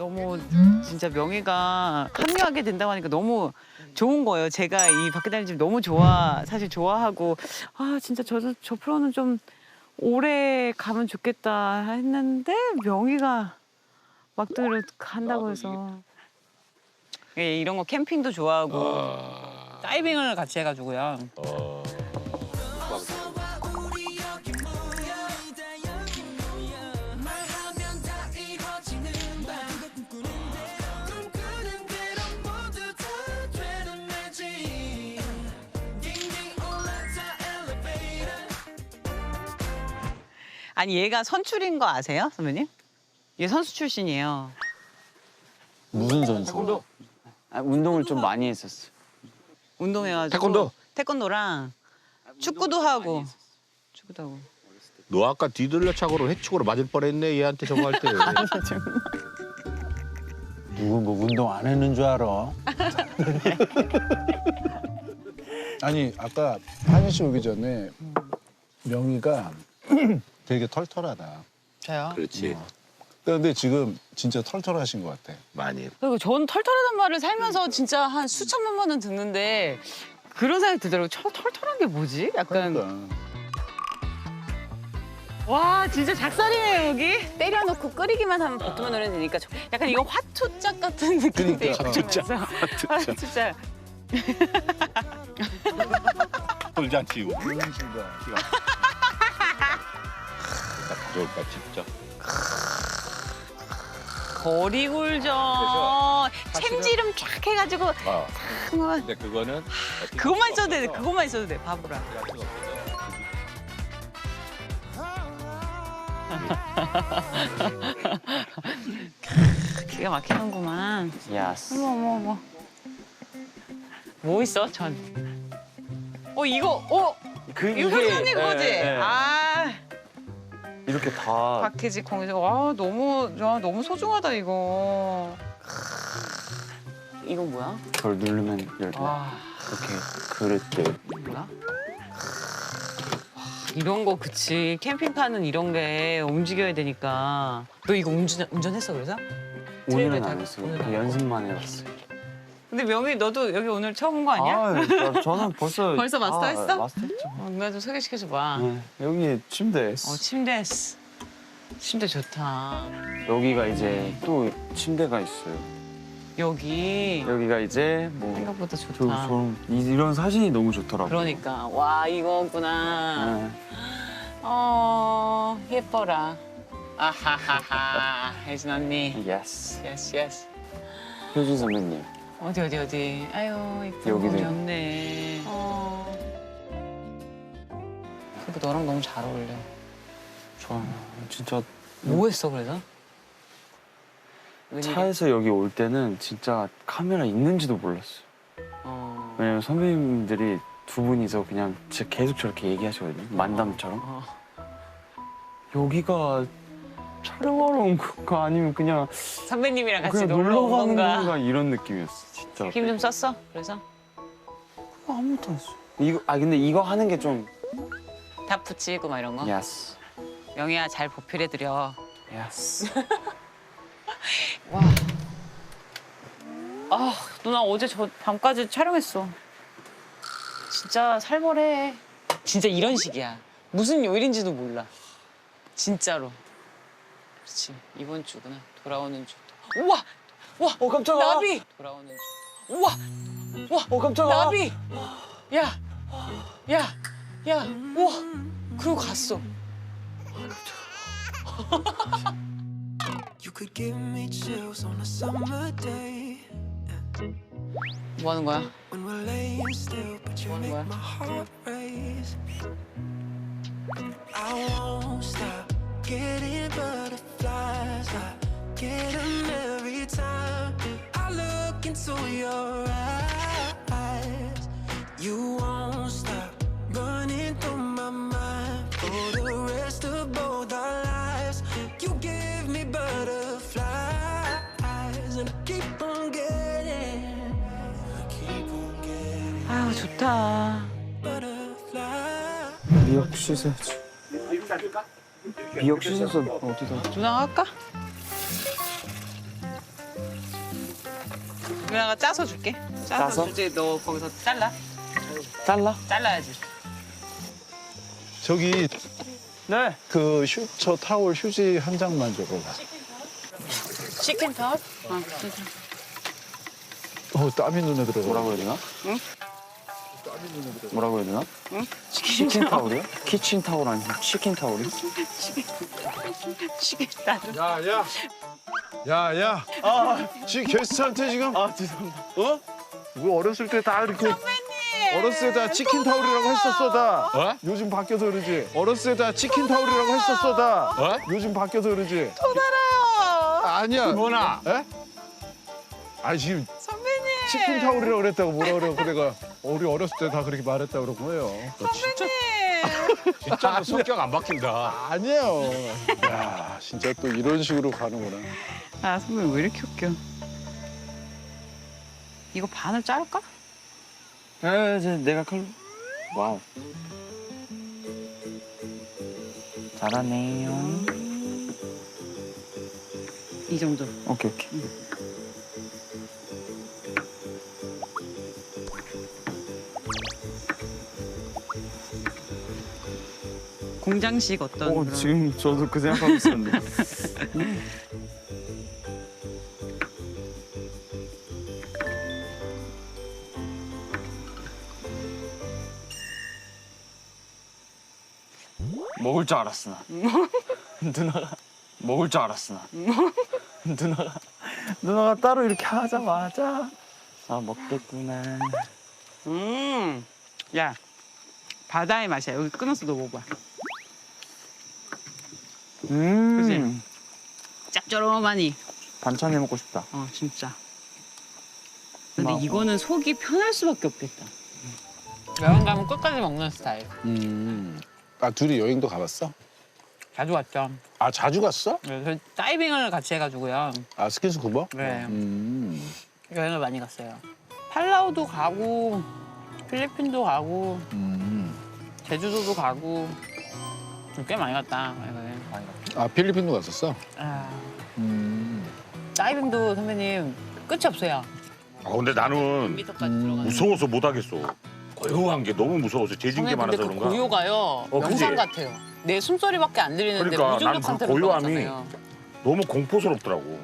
너무 진짜 명희가 합류하게 된다고 하니까 너무 좋은 거예요. 제가 이 밖에 다니는 집 너무 좋아, 사실 좋아하고 아 진짜 저, 저 프로는 좀 오래 가면 좋겠다 했는데 명희가 막둥이로 간다고 해서 예, 이런 거 캠핑도 좋아하고 다이빙을 같이 해가지고요. 아니 얘가 선출인 거 아세요, 선배님? 얘 선수 출신이에요. 무슨 선수? 아, 운동을 좀 많이 했었어. 운동해가지고 태권도? 태권도랑 축구도 하고 축구도 하고 너 아까 뒤돌려 차고로 해축으로 맞을 뻔했네 얘한테 저거 할 때. 누구 뭐 운동 안 했는 줄 알아? 아니 아까 한희 씨 오기 전에 명희가 되게 털털하다. 저요. 그렇지. 근데 지금 진짜 털털하신 것 같아. 많이. 그리고 전 털털하단 말을 살면서 진짜 한 수천만 번은 듣는데 그런 생각이 들더라고요. 저 털털한 게 뭐지? 약간 그러니까. 와 진짜 작살이네요 여기. 때려놓고 끓이기만 하면 버터만 넣으면 되니까 저- 약간 이거 화투짝 같은 느낌이 그러니까, 화투짝. 화투짝. 돌잔치 이거. 가져올까 진짜. 거리굴전 참기름 쫙 해가지고 아. 뭐 근데 그거는 그것만 있어도 돼. 그것만 있어도 돼. 바보라. 기가 막히는구만. 야스. 어머 어머 어머. 뭐 있어 전? 어 이거 어 그 이거 현선이 그거지? 예, 예. 아 이렇게 다 박혜지 공에서 와 너무 야 너무 소중하다 이거. 이건 뭐야? 그걸 누르면 열려. 와 이렇게 그릇들. 뭐야? 이런 거 그치 캠핑카는 이런 게 움직여야 되니까 너 이거 운전 운전했어 그래서? 오늘은 안 타- 했어요. 오늘은 안 연습만 해봤어요. 근데 명희 너도 여기 오늘 처음 온 거 아니야? 아, 저는 벌써 벌써 마스터했어? 아, 마스터했죠. 어, 누나 좀 소개시켜줘 봐. 네, 여기 침대. 어 침대 침대 좋다. 여기가 이제 또 침대가 있어요. 여기 여기가 이제 뭐 생각보다 저, 좋다. 저, 이- 이런 사진이 너무 좋더라고요. 그러니까 와 이거구나. 네. 어 예뻐라. 아하하하 혜진 언니. 예스. 예스 예스. 효진 선배님. 어디 어디 어디. 아유 이쁜 여기도 거 있고. 좋네. 어. 그리고 너랑 너무 잘 어울려. 좋아요. 진짜 뭐 했어 그래서? 웬일이야? 차에서 여기 올 때는 진짜 카메라 있는지도 몰랐어요. 어. 왜냐면 선배님들이 두 분이서 그냥 진짜 계속 저렇게 얘기하시거든요. 만담처럼. 어. 여기가 촬영하러 온 건가 아니면 그냥 선배님이랑 같이 그냥 놀러 온 가는 건가? 건가 이런 느낌이었어. 진짜. 힘 좀 썼어? 그래서? 아무것도 안 했어. 이거 아 근데 이거 하는 게 좀 다 붙이고 막 이런 거? 예스. 영희야 잘 보필해드려. 예스. 와. 아, 누나 어제 저 밤까지 촬영했어. 진짜 살벌해. 진짜 이런 식이야. 무슨 요일인지도 몰라. 진짜로. 그렇지. 이번 주구나. 돌아오는 주. 우와! 와! 어 깜짝아. 나비! 돌아오는 주. 우와! 와! 어 깜짝아. 나비! 야! 야! 야! 우와! 그리고 갔어. You could give me chills on a summer day 뭐 하는 거야? when we're laying still, but you One make more. my heart race. I won't stop getting butterflies. I get 'em every time I look into your eyes. You won't stop running through my mind for the rest of both our lives. You give me butterflies, and I keep on getting, I keep on getting 아유, 좋다. butterflies. 미역 씻어야지. 미역 씻어서 어디다? 누나 할까? 누나가 짜서 줄게. 짜서, 짜서? 줄게. 너 거기서 잘라. 잘라? 잘라야지. 저기 네. 그 휴, 저 타월 휴지 한 장만 줘봐. 치킨 타올? 어, 어 땀이 눈에 들어가. 뭐라고 해야 되나? 응? 뭐라고 해야 되나? 응? 치킨 타올이요? 키친 타올 아니면 치킨 타올이? 치킨 나도. 야야. 야야. 아, 지금 게스트한테 지금 아 죄송합니다. 어? 우리 어렸을 때 다 이렇게 어렸을 때 다 치킨 타올이라고 했었어 다. 어? 요즘 바뀌어서 그러지. 어렸을 때 다 치킨 타올이라고 했었어 다. 어? 요즘 바뀌어서 그러지. 또 달아요. 아니야. 뭐나? 에? 아니 지금 선배님. 치킨 타올이라고 그랬다고 뭐라 그러고 내가 우리 어렸을 때 다 그렇게 말했다 그런 거예요. 선배님. 진짜 너 성격 안 바뀐다. 아니에요. 야 진짜 또 이런 식으로 가는구나. 아 선배님 왜 이렇게 웃겨? 이거 반을 자를까? 에, 이제 내가 칼. 와우. 잘하네요. 이 정도. 오케이 오케이. 공장식 어떤 어, 그런. 지금 저도 그 생각하고 있었는데. 먹을 줄 알았어 나. 누나가 먹을 줄 알았어 나. 누나가 누나가 따로 이렇게 하자마자 아 먹겠구나. 음. 야. 바다의 맛이야. 여기 끊어서 너 먹어봐. 음. 짭조름하니. 반찬 해 먹고 싶다. 어 진짜. 근데 고마워. 이거는 속이 편할 수밖에 없겠다. 여행 가면 끝까지 먹는 스타일. 음. 아 둘이 여행도 가봤어? 자주 왔죠. 아 자주 갔어? 그래서 다이빙을 같이 해가지고요. 아 스킨스쿠버? 네. 음. 여행을 많이 갔어요. 팔라우도 가고 필리핀도 가고 음. 제주도도 가고 좀꽤 많이 갔다. 아 필리핀도 갔었어? 아, 음. 다이빙도 선배님 끝이 없어요. 아 근데 나는 음. 들어가는. 무서워서 못 하겠어. 고요한 게 너무 무서워서 재진 게 선배님 근데 많아서 그 그런가. 고요가요 어? 영상 같아요. 내 숨소리밖에 안 들리는데 그러니까 무중력 난그 상태로 고요함이 들어가잖아요. 너무 공포스럽더라고.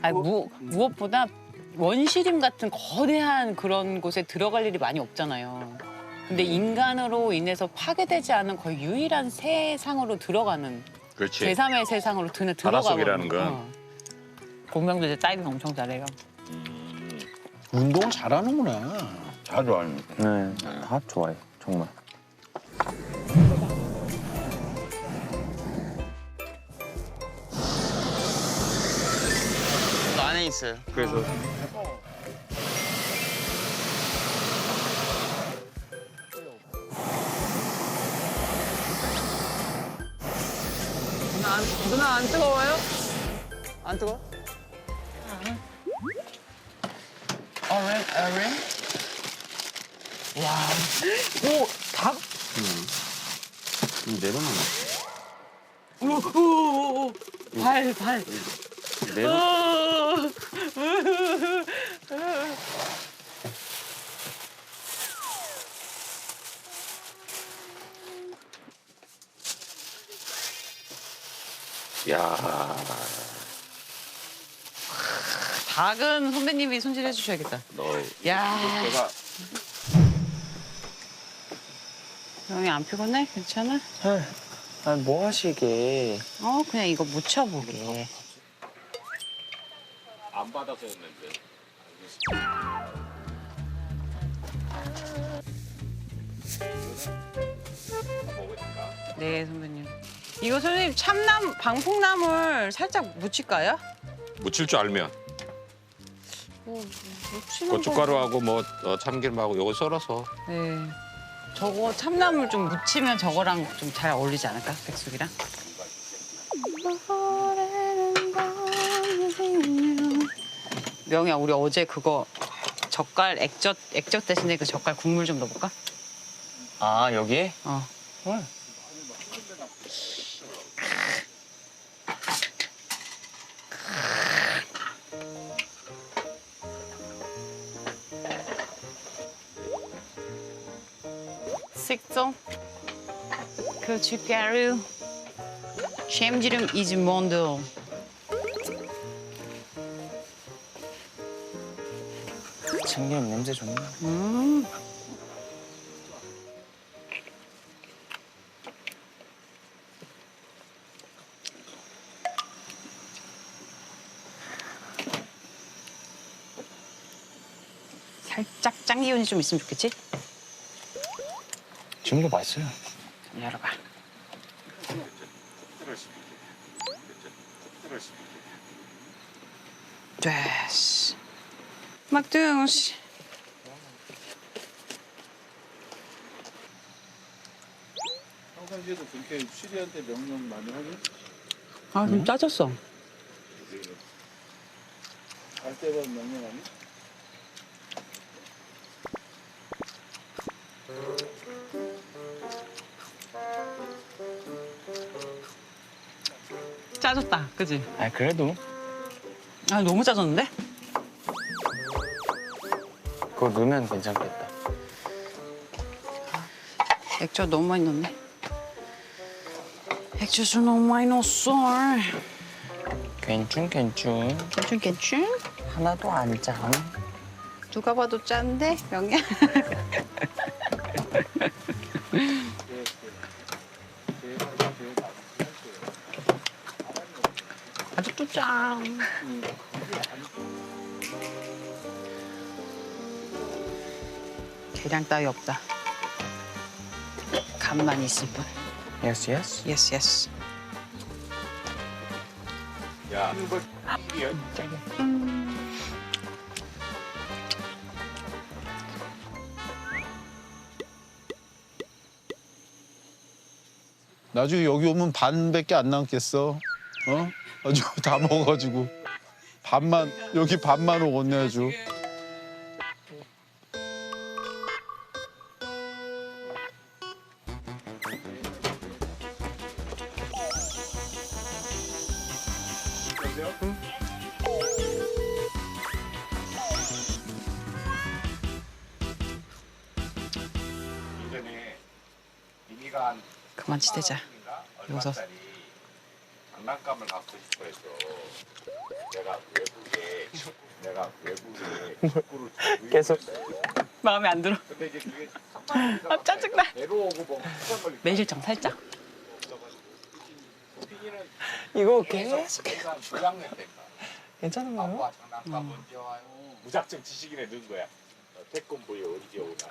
아니 무, 무엇보다 원시림 같은 거대한 그런 곳에 들어갈 일이 많이 없잖아요. 근데 인간으로 인해서 파괴되지 않은 거의 유일한 세상으로 들어가는 그렇지. 제3의 세상으로 드는 들어가 바닷속이라는 건. 어. 공명도 이제 다이빙 엄청 잘해요. 운동을 잘하는구나. 다 좋아하는. 네, 다 좋아요. 정말. 안에 있어요. 그래서 안, 누나 안 뜨거워요? 안 뜨거? 어렌 어렌. 와, 오 닭? 내려놓는 오오 오 발 발. 내려. 야, 닭은 선배님이 손질해 주셔야겠다. 너 야, 내가 형이 안 피곤해? 괜찮아? 아니 뭐 하시게? 어, 그냥 이거 묻혀보게. 안 받아서였는데. 네, 선배님. 이거 선생님 참나무, 방풍나물 살짝 묻힐까요? 묻힐 줄 알면 뭐, 묻히는. 고춧가루하고 뭐 어, 참기름하고 요거 썰어서 네. 저거 참나물 좀 묻히면 저거랑 좀 잘 어울리지 않을까? 백숙이랑? 명희야, 우리 어제 그거 젓갈 액젓 액젓 대신에 그 젓갈 국물 좀 넣어볼까? 아 여기에? 어. 식초, 고춧가루, 참기름 이즈몬드. 참기름 냄새 좋네. 음. 살짝 짱 기운이 좀 있으면 좋겠지? 지금도 맛있어요. 좀 열어봐. 됐어. 막둥씨. 평상시에도 그렇게 쉬리한테 명령 많이 하니? 아, 좀 짜졌어. 갈 때만 명령하니? 짜졌다, 그지? 아 그래도 아, 너무 짜졌는데? 그거 넣으면 괜찮겠다. 액젓 너무 많이 넣네. 액젓을 너무 많이 넣었어. 괜춘 괜춘. 괜춘, 괜춘? 하나도 안 짠. 누가 봐도 짠데, 명이야? 짠. 계량 따위 없다. 간만 있을 뿐. 예스 예스. 예스, 예스. 나중에 여기 오면 반밖에 안 남겠어. 어? 아주 다 먹어가지고 반만 여기 반만 오겠네 아주. 그만 치대자. 여기서. 장난감을 갖고 싶어 해서 내가 외국에 내가 외국에 축구를 계속. 마음에 안 들어. 근데 이제 그게 아, 짜증나. 내려오고 뭐 시간 걸리 매실청 살짝. 이거 계속 괜찮은 거예요? 아빠 장난감 언제 와요? 무작정 지식인에 넣은 거야. 어, 태권보이 언제 오나?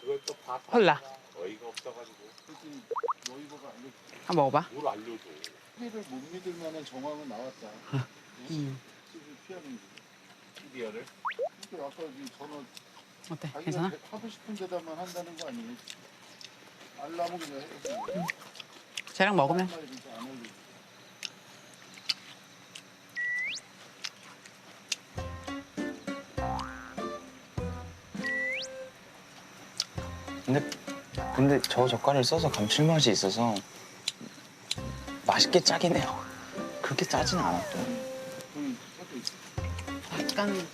그걸 또 봐. 헐라. 어이가 없어가지고 너희보가 알려 한번 먹어봐. 뭘 알려줘. 피를 못 믿을 만한 정황은 나왔다. 음. 피를 피하는 게. TV를 근데 아까 이 전화 어때? 자기가 괜찮아? 하고 싶은 데다만 한다는 거 아니에요? 알람은 그냥 해. 쟤랑 먹으면 말이 진짜 안 어울리지. 근데 근데 저 젓갈을 써서 감칠맛이 있어서 맛있게 짜긴 해요. 그렇게 짜진 않았고. 있어. 약간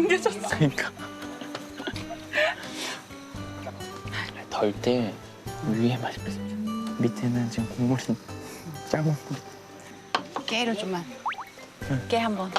뭉개졌어. 그러니까 덜 때 위에만 밑에는 지금 국물이 짜고 깨를 좀만. 깨한 번.